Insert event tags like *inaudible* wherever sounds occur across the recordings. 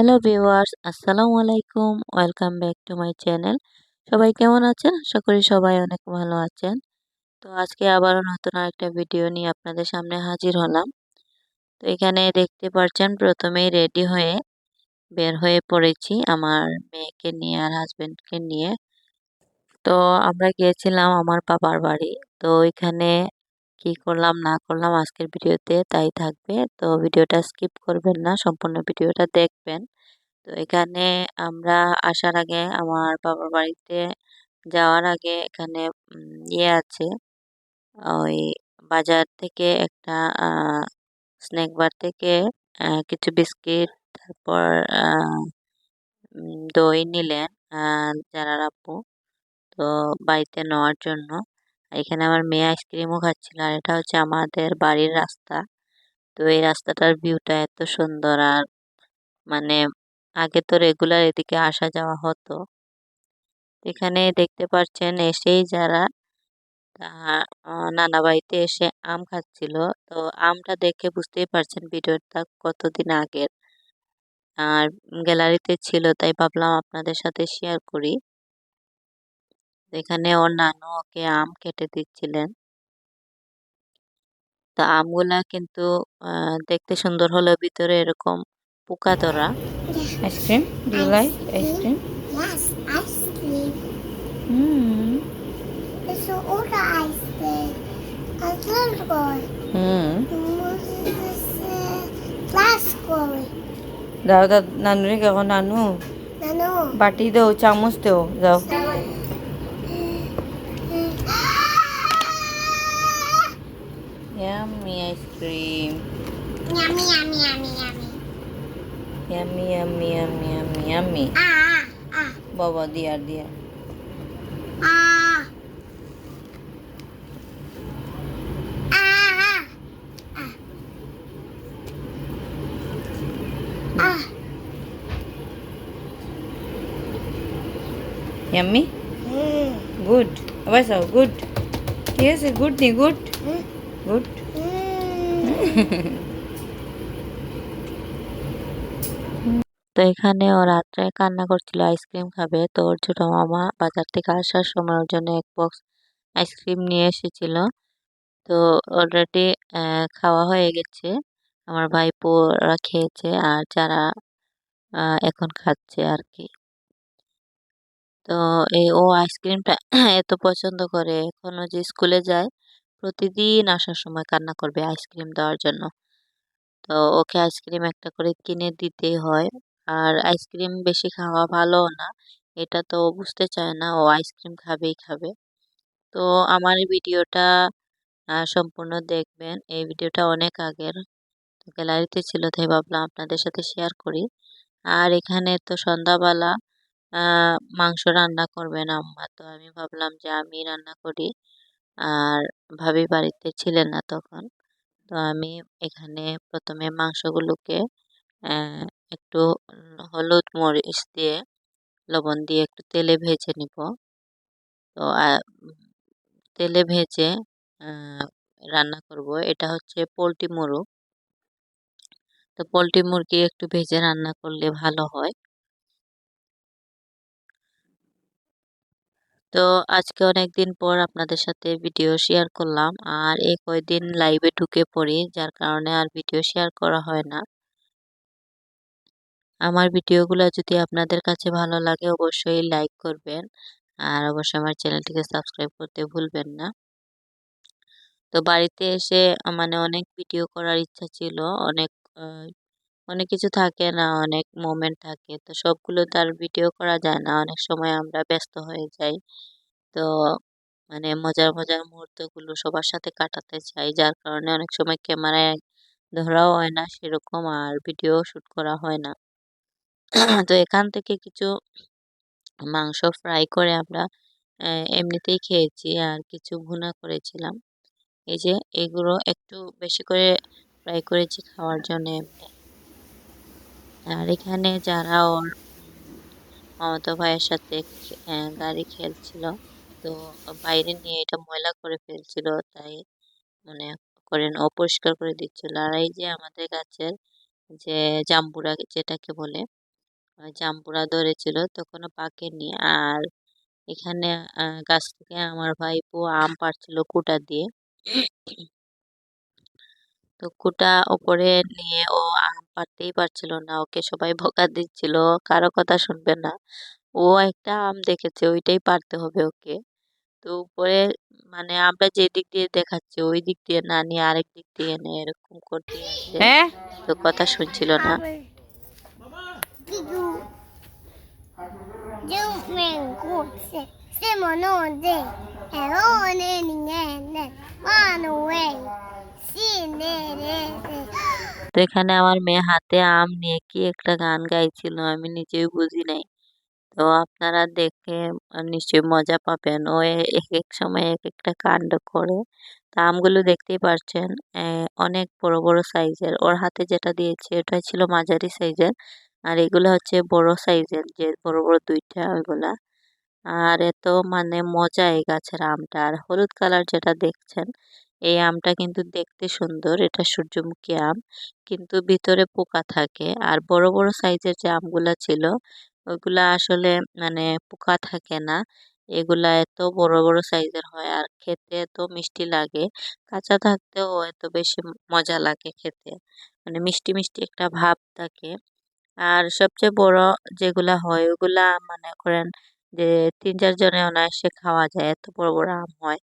Hello viewers, আসসালামু আলাইকুম। Welcome back to my channel. সবাই কেমন আছেন? আশা করি সবাই অনেক ভালো আছেন। তো আজকে আবারও নতুন একটা ভিডিও নিয়ে আপনাদের সামনে হাজির হলাম। তো এখানে দেখতে পাচ্ছেন প্রথমেই রেডি হয়ে বের হয়ে পড়েছি আমার মেয়েকে নিয়ে আর হাজব্যান্ডকে নিয়ে। তো আমরা গিয়েছিলাম আমার বাবার বাড়ি। তো ওইখানে কি করলাম, না করলাম আজকের ভিডিওতে তাই থাকবে। তো ভিডিওটা স্কিপ করবেন না, সম্পূর্ণ ভিডিওটা দেখবেন। তো এখানে আমরা আসার আগে আমার বাবার বাড়িতে যাওয়ার আগে এখানে ইয়ে আছে। ওই বাজার থেকে একটা স্ন্যাক বার থেকে কিছু বিস্কিট, তারপর দই নিলেন যারা আপু তো বাড়িতে নেওয়ার জন্য। এখানে আমার মেয়ে আইসক্রিমও খাচ্ছিল, আর এটা হচ্ছে আমাদের বাড়ির রাস্তা। তো এই রাস্তাটার ভিউটা এত সুন্দর, আর মানে আগে তো রেগুলার এদিকে আসা যাওয়া হতো। এখানে দেখতে পাচ্ছেন এসেই যারা নানা বাড়িতে এসে আম খাচ্ছিল। তো আমটা দেখে বুঝতেই পারছেন ভিডিওটা কতদিন আগের। আর গ্যালারিতে ছিল, তাই ভাবলাম আপনাদের সাথে শেয়ার করি। এখানে ওর নানু ওকে আম কেটে দিচ্ছিলেন তো আমগুলা কিন্তু দেখতে সুন্দর হলো ভিতরে এরকম পোকা ধরা ice cream do like ice cream Yes, ice cream. Hmm It's an older ice cream. A little boy. Hmm This is glass boy. দাও দা নানুরে কেমন নানু no. বাটি দাও চামচ দাও যাও cream. Yummy, yummy, yummy, yummy. Yummy, yummy, yummy, yummy, yummy. Ah, ah. ah. Baba, dear, dear. Ah. Ah. Ah. Ah. ah. Yummy? Mm. Good. What's up? Good. Yes, good thing. Good. Mm. Good. *laughs* তো এখানে ও রাত্রে কান্না করছিল, ice cream খাবে। তো ওর ছোট মামা বাজার থেকে আসার সময় ওর জন্য এক বক্স আইসক্রিম নিয়ে এসেছিল। তো অলরেডি খাওয়া হয়ে গেছে। আমার ভাইপোরা খেয়েছে আর যারা এখন খাচ্ছে আর কি তো এই ও আইসক্রিমটা *clears throat* এত পছন্দ করে। এখনও যে স্কুলে যায় প্রতিদিন আসার সময় কান্না করবে আইসক্রিম দেওয়ার জন্য। তো ওকে আইসক্রিম একটা করে কিনে দিতেই হয়। আর আইসক্রিম বেশি খাওয়া ভালো না, এটা তো বুঝতে চায় না, ও আইসক্রিম খাবেই খাবে। তো আমার ভিডিওটা সম্পূর্ণ দেখবেন। এই ভিডিওটা অনেক আগের। গ্যালারিতে ছিল, তাই ভাবলাম আপনাদের সাথে শেয়ার করি। আর এখানে তো সন্ধ্যাবেলা মাংস রান্না করবেন আম্মা। তো আমি ভাবলাম যে আমি রান্না করি। আর ভাবি বাড়িতে ছিলেন না তখন। তো আমি এখানে প্রথমে মাংসগুলোকে একটু হলুদ মরিচ দিয়ে, লবণ দিয়ে একটু তেলে ভেজে নিব। তো তেলে ভেজে রান্না করব। এটা হচ্ছে পোলট্রি মুরগ। তো পোলট্রি মুরগি একটু ভেজে রান্না করলে ভালো হয়। তো আজকে অনেক দিন পর আপনাদের সাথে ভিডিও শেয়ার করলাম। আর এই কয়দিন লাইভে ঢুকে পড়ি, যার কারণে আর ভিডিও শেয়ার করা হয় না। আমার ভিডিওগুলো যদি আপনাদের কাছে ভালো লাগে, অবশ্যই লাইক করবেন। আর অবশ্যই আমার চ্যানেলটিকে সাবস্ক্রাইব করতে ভুলবেন না। তো বাড়িতে এসে মানে অনেক ভিডিও করার ইচ্ছা ছিল। অনেক অনেক কিছু থাকে না, অনেক মোমেন্ট থাকে। তো সবগুলো তো আর ভিডিও করা যায় না। অনেক সময় আমরা ব্যস্ত হয়ে যাই। তো মানে মজার মজার মুহূর্তগুলো সবার সাথে কাটাতে চাই। যার কারণে অনেক সময় ক্যামেরায় ধরাও হয় না সেরকম, আর ভিডিও শুট করা হয় না। *clears throat* তো এখান থেকে কিছু মাংস ফ্রাই করে আমরা এমনিতেই খেয়েছি আর কিছু ভুনা করেছিলাম। এই যে এগুলো একটু বেশি করে ফ্রাই করেছি খাওয়ার জন্য। আর এখানে যারা ওর মামাতো ভাইয়ের সাথে গাড়ি খেলছিল তো বাইরে নিয়ে এটা ময়লা করে ফেলছিল তাই মনে করেন অপরিষ্কার করে দিচ্ছিল। আর এই যে আমাদের গাছের যে জাম্বুরা যেটাকে বলে আহ, জাম্পুরা ধরেছিল তখনও পাকেনি। আর এখানে গাছ থেকে আমার ভাইপো আম পাড়ছিল কুটা দিয়ে। তো কুটা ওপরে নিয়ে ও আম পাড়তেই পারছিল না। ওকে সবাই বকা দিচ্ছিল কারও কথা শুনবে না। ও একটা আম দেখেছে ওইটাই পারতে হবে ওকে। তো উপরে মানে আমরা যে দিক দিয়ে দেখাচ্ছি ওই দিক দিয়ে না নিয়ে আরেক দিক দিয়ে এনে এরকম করতে হ্যাঁ তো কথা শুনছিল না. তো এখানে আমার মেয়ে হাতে আম নিয়ে কি একটা গান গাইছিল আমি নিজেই বুঝি নাই। তো আপনারা দেখে নিশ্চয়ই মজা পাবেন। ও এক এক সময় এক একটা কাণ্ড করে তা আমগুলো দেখতেই পারছেন অনেক বড় বড় সাইজের। ওর হাতে যেটা দিয়েছে ওটা ছিল মাঝারি সাইজের আর এগুলো হচ্ছে বড় সাইজের যে বড় বড় দুইটা ওইগুলা। আর এত মানে মজা এই গাছের আমটা। আর হলুদ কালার যেটা দেখছেন এই আমটা কিন্তু দেখতে সুন্দর। এটা সূর্যমুখী আম। কিন্তু ভিতরে পোকা থাকে। আর বড় বড় সাইজের যে আমগুলা ছিল ওইগুলা আসলে মানে পোকা থাকে না। এগুলা এত বড় বড় সাইজের হয় আর খেতে এত মিষ্টি লাগে। কাঁচা থাকতেও এত বেশি মজা লাগে খেতে। মানে মিষ্টি মিষ্টি একটা ভাব থাকে। আর সবচেয়ে বড় যেগুলা হয়, ওগুলা মনে করেন যে তিন, চার জনে অনায়াসে খাওয়া যায়। এত বড় বড় আম হয়।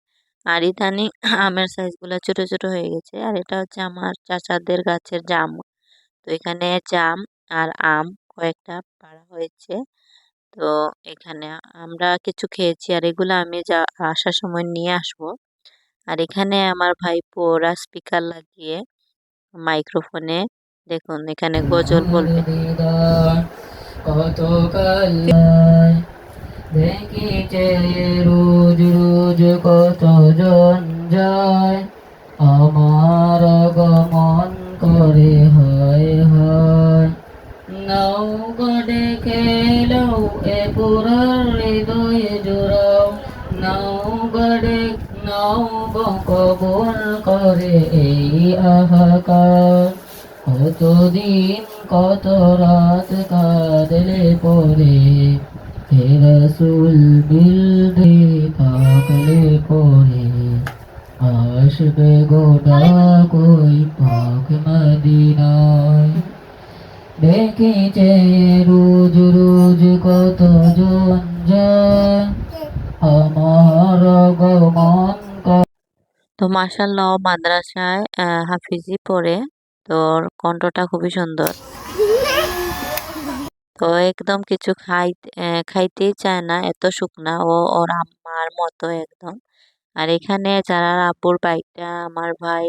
আর ইদানিং আমের সাইজগুলা ছোট ছোট হয়ে গেছে। আর এটা হচ্ছে আমার চাচাদের গাছের জাম। তো এখানে জাম আর আম কয়েকটা পাড়া হয়েছে। তো এখানে আমরা কিছু খেয়েছি আর এগুলো আমি যা, আসার সময় নিয়ে আসব। আর এখানে আমার ভাইপো ওরা স্পিকার লাগিয়ে মাইক্রোফোনে দেখুন এখানে গজল বলবে। কত দেখিছে রোজ রোজ কত জন যায়। আমার গমন করে হয় হয়। নৌকা ডেকে এ পুরার হৃদয়ে জোড়াও। নৌকা নৌকা কবল করে এই আহাকার। কতদিন কত রাত কাঁদলে পরে রসুল, বিলদে পাকলে পরে আসবে গোটা কই পাক মদিনায়। দেখিছে রোজ রোজ কত জন আমার গমন তো মাশাল্লাহ ও মাদ্রাসায় হাফিজি পড়ে। তোর কণ্ঠটা খুবই সুন্দর। তো একদম কিছু খাই খাইতেই চায় না এত শুকনা ও ওর আম্মার মতো একদম। আর এখানে যারা আব্বুর বাইকটা আমার ভাই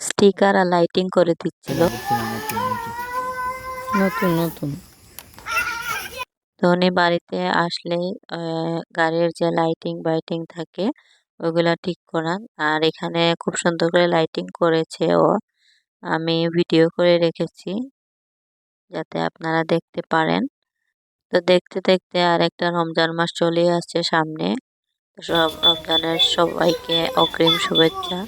স্টিকার আর লাইটিং করে দিচ্ছিল। নতুন নতুন। তো উনি বাড়িতে আসলে গাড়ির যে লাইটিং বাইটিং থাকে ওইগুলা ঠিক করান। আর এখানে খুব সুন্দর করে লাইটিং করেছে ও। আমি ভিডিও করে রেখেছি। যাতে আপনারা দেখতে পারেন। তো দেখতে দেখতে আর একটা রমজান মাস চলে আসছে সামনে। সব রমজানের সবাইকে অগ্রিম শুভেচ্ছা।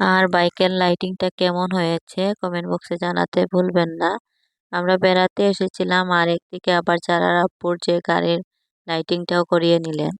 আর বাইকের লাইটিংটা কেমন হয়েছে কমেন্ট বক্সে জানাতে ভুলবেন না। আমরা বেড়াতে এসেছিলাম আর একদিকে আবার যারা রাব্বুর যে গাড়ির লাইটিংটাও করিয়ে নিলেন।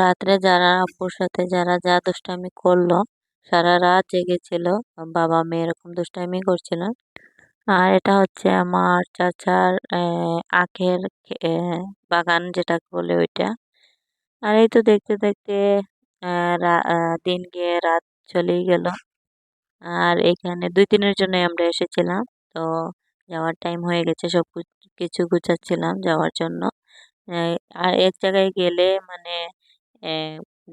রাত্রে যারা আপুর সাথে যারা যা দুষ্টামি করল, সারা রাত জেগেছিল বাবা মেয়ে এরকম দুষ্টামি করছিল। আর এটা হচ্ছে আমার চাচার আখের বাগান যেটা বলে ওইটা। আর এই তো দেখতে দেখতে দিন গিয়ে রাত চলেই গেল। আর এখানে দুই দিনের জন্য আমরা এসেছিলাম। তো যাওয়ার টাইম হয়ে গেছে, সব কিছু গুছাচ্ছিলাম যাওয়ার জন্য। আর এক জায়গায় গেলে মানে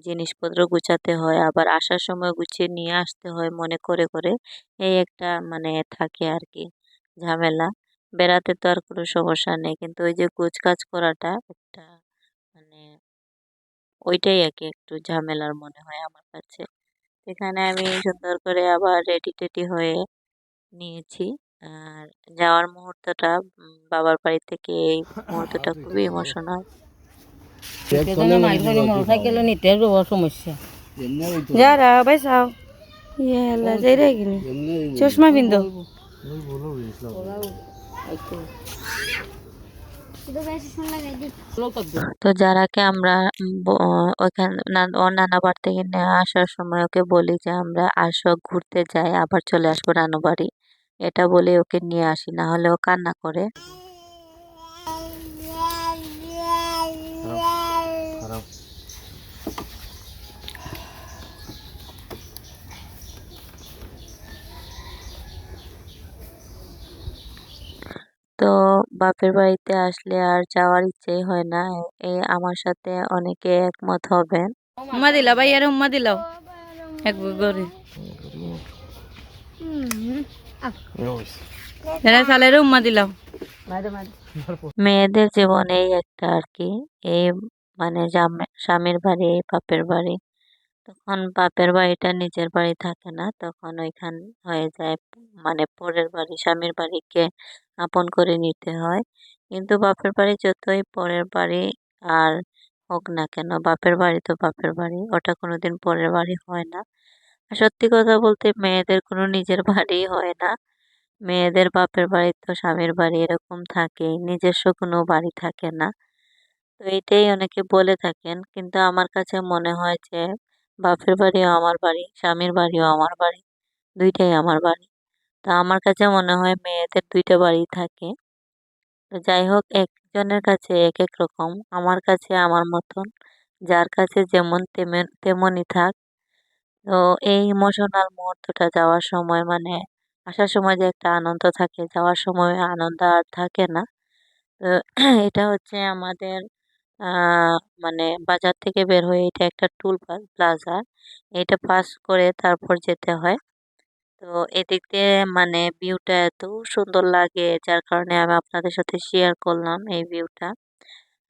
জিনিসপত্র গুছাতে হয় আবার আসার সময় গুছিয়ে নিয়ে আসতে হয় মনে করে করে। এই একটা মানে থাকে আর কি ঝামেলা। বেড়াতে তো আর কোনো সমস্যা নেই কিন্তু ওই যে গোছগাছ করাটা একটা মানে ওইটাই আর কি একটু ঝামেলার মনে হয় আমার কাছে। এখানে আমি সুন্দর করে আবার রেডি টেডি হয়ে নিয়েছি। আর যাওয়ার মুহূর্তটা বাবার বাড়ি থেকে এই *laughs* মুহূর্তটা খুবই ইমোশনাল চশমা বিন্দু তো যারাকে আমরা ওইখানে ওর নানা বাড়ি থেকে নিয়ে আসার সময় ওকে বলি যে আমরা আসো ঘুরতে যাই আবার চলে আসব নানু বাড়ি এটা বলে ওকে নিয়ে আসি না হলে ও কান্না করে। তো বাপের বাড়িতে আসলে আর যাওয়ার ইচ্ছেই হয় না। এই আমার সাথে অনেকে একমত হবেন। উম্মা দিলা ভাই আর উম্মা দিলাও। এক সালের উম্মা দিলাও। মেয়েদের জীবনেই একটা আর কি। এই মানে স্বামীর বাড়ি এই বাপের বাড়ি। তখন বাপের বাড়িটা নিজের বাড়ি থাকে না, তখন ওইখান হয়ে যায় মানে পরের বাড়ি, স্বামীর বাড়িকে আপন করে নিতে হয়। কিন্তু বাপের বাড়ি যতই পরের বাড়ি আর হোক না কেন, বাপের বাড়ি তো বাপের বাড়ি, ওটা কোনোদিন পরের বাড়ি হয় না। আর সত্যি কথা বলতে মেয়েদের কোনো নিজের বাড়ি হয় না। মেয়েদের বাপের বাড়ি তো স্বামীর বাড়ি এরকম থাকেই, নিজস্ব কোনো বাড়ি থাকে না। তো এটাই অনেকে বলে থাকেন, কিন্তু আমার কাছে মনে হয় যে বাপের বাড়িও আমার বাড়ি, স্বামীর বাড়িও আমার বাড়ি, দুইটাই আমার বাড়ি। তা আমার কাছে মনে হয় মেয়েদের দুইটা বাড়ি থাকে। তো যাই হোক, একজনের কাছে এক এক রকম, আমার কাছে আমার মতন, যার কাছে যেমন তেমন, তেমনই থাক। তো এই ইমোশনাল মুহূর্তটা যাওয়ার সময় মানে আসার সময় যে একটা আনন্দ থাকে, যাওয়ার সময় আনন্দ আর থাকে না। তো *clears throat* এটা হচ্ছে আমাদের মানে বাজার থেকে বের হয়ে এটা একটা টুল প্লাজা, এটা পাস করে তারপর যেতে হয়। তো এদিক দিয়ে মানে ভিউটা এত সুন্দর লাগে, যার কারণে আমি আপনাদের সাথে শেয়ার করলাম এই ভিউটা।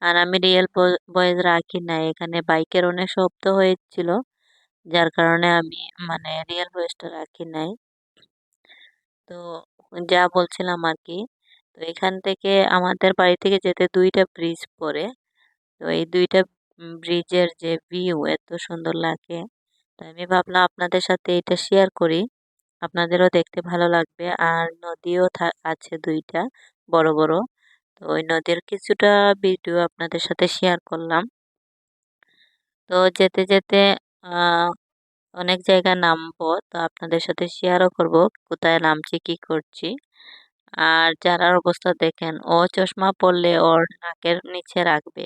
আর আমি রিয়েল ভয়েস রাখি না, এখানে বাইকের অনেক শব্দ হয়েছিল, যার কারণে আমি মানে রিয়েল ভয়েসটা রাখি নাই। তো যা বলছিলাম আর কি, তো এখান থেকে আমাদের বাড়ি থেকে যেতে দুইটা ব্রিজ পড়ে। তো এই দুইটা ব্রিজের যে ভিউ এত সুন্দর লাগে, তো আমি ভাবলাম আপনাদের সাথে এটা শেয়ার করি। আপনাদেরও দেখতে ভালো লাগবে। আর নদীও আছে দুইটা, বড় বড়। তো ওই নদীর কিছুটা ভিডিও আপনাদের সাথে শেয়ার করলাম। তো যেতে যেতে অনেক জায়গা নামবো তো আপনাদের সাথে শেয়ারও করব, কোথায় নামছি, কি করছি। আর যারার অবস্থা দেখেন, ও চশমা পরলে ওর নাকের নিচে রাখবে।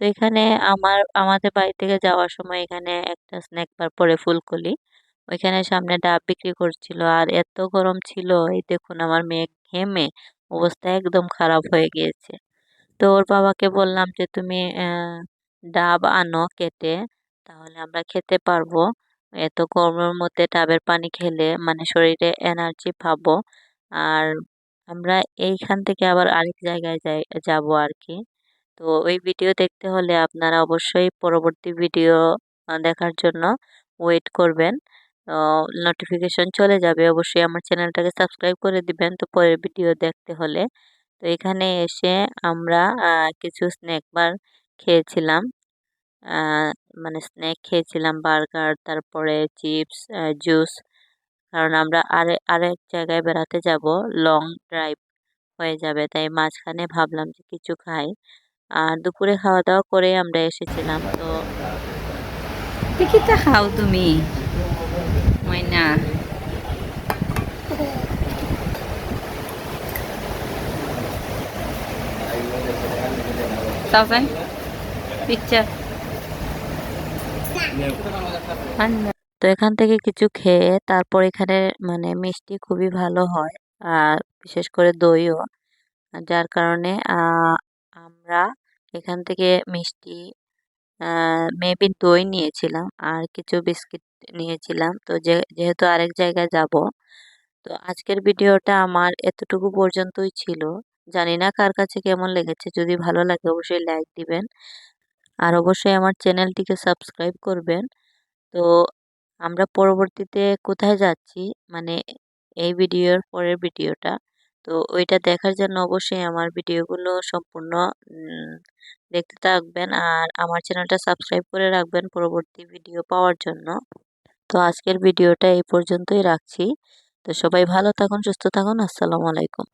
তো এখানে আমার, আমাদের বাড়ি থেকে যাওয়ার সময় এখানে একটা স্ন্যাক বার পরে ফুলকলি ওইখানে সামনে ডাব বিক্রি করছিল। আর এত গরম ছিল, এই দেখুন আমার মেয়ে ঘেমে অবস্থা একদম খারাপ হয়ে গিয়েছে। তো ওর বাবাকে বললাম যে, তুমি ডাব আনো কেটে, তাহলে আমরা খেতে পারব। এত গরমের মধ্যে ডাবের পানি খেলে মানে শরীরে এনার্জি পাবো। আর আমরা এইখান থেকে আবার আরেক জায়গায় যাই, যাব আর কি তো ওই ভিডিও দেখতে হলে আপনারা অবশ্যই পরবর্তী ভিডিও দেখার জন্য ওয়েট করবেন। নোটিফিকেশন চলে যাবে। অবশ্যই আমার চ্যানেলটাকে সাবস্ক্রাইব করে দিবেন তো পরের ভিডিও দেখতে হলে। তো এখানে এসে আমরা কিছু স্ন্যাক বার খেয়েছিলাম। মানে স্ন্যাক খেয়েছিলাম বার্গার তারপরে চিপস জুস কারণ আমরা আরে, আরেক জায়গায় বেড়াতে যাব লং ড্রাইভ হয়ে যাবে। তাই মাঝখানে ভাবলাম যে কিছু খাই। আর দুপুরে খাওয়া দাওয়া করে আমরা এসেছিলাম তো টিকিটটা খাও তুমি ময়না। তো এখান থেকে কিছু খেয়ে তারপর এখানে মানে মিষ্টি খুবই ভালো হয় আর বিশেষ করে দইও। যার কারণে আহ, আমরা এখান থেকে মিষ্টি মেবি দই নিয়েছিলাম আর কিছু বিস্কিট নিয়েছিলাম। তো যেহেতু আরেক জায়গায় যাব, তো আজকের ভিডিওটা আমার এতটুকু পর্যন্তই ছিল। জানি না কার কাছে কেমন লেগেছে, যদি ভালো লাগে অবশ্যই লাইক দিবেন। আর অবশ্যই আমার চ্যানেলটিকে সাবস্ক্রাইব করবেন। তো আমরা পরবর্তীতে কোথায় যাচ্ছি মানে এই ভিডিওর পরের ভিডিওটা তো ওইটা দেখার জন্য অবশ্যই আমার ভিডিওগুলো সম্পূর্ণ দেখতে থাকবেন আর আমার চ্যানেলটা সাবস্ক্রাইব করে রাখবেন পরবর্তী ভিডিও পাওয়ার জন্য। তো আজকের ভিডিওটা এই পর্যন্তই রাখছি। তো সবাই ভালো থাকুন, সুস্থ থাকুন, আসসালামু আলাইকুম।